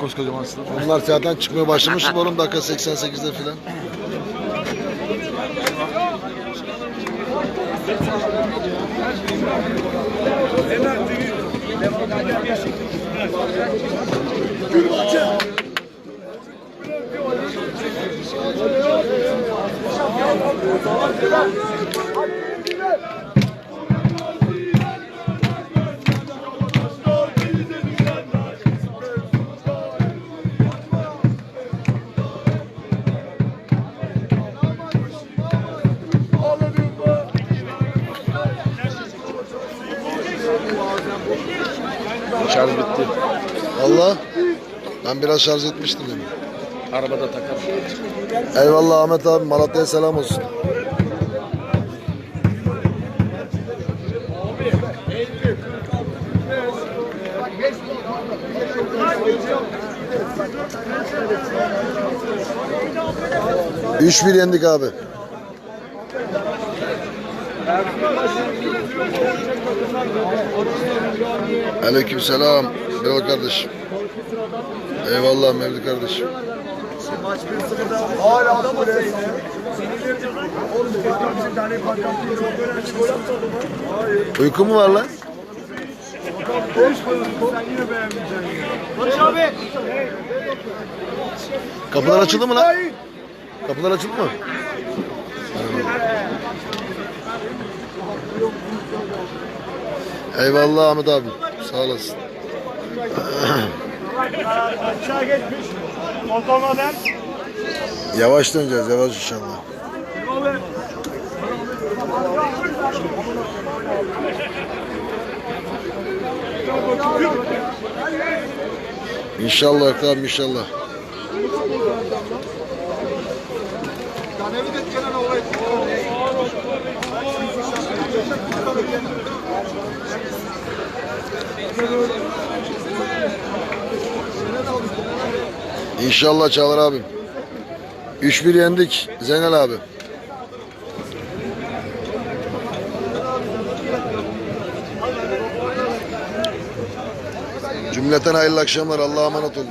Koskocaman sınıf. Onlar zaten çıkmaya başlamıştı oğlum dakika 88'de filan. Şarj bitti. Allah. Ben biraz şarj etmiştim demin. Arabada takarım. Eyvallah Ahmet abi Malatya'ya selam olsun. Üç bir yendik abi. Aleyküm selam. Merhaba kardeşim. Eyvallah Mevlid kardeşim. Hala da buraya Oğlum keşke bizim tane bakan çok önemli gol atmadı mı? Hayır. Uyku mu var lan? Barış abi. Kapılar açıldı mı lan? Kapılar açıldı mı? Eyvallah Ahmet abi. Sağ olasın. Aşağı geçmiş. Otomaden. Yavaş döneceğiz yavaş inşallah. İnşallah tamam inşallah. İnşallah Çağlar abim. 3-1 yendik Zeynel abi. Cümleten hayırlı akşamlar. Allah'a emanet olun.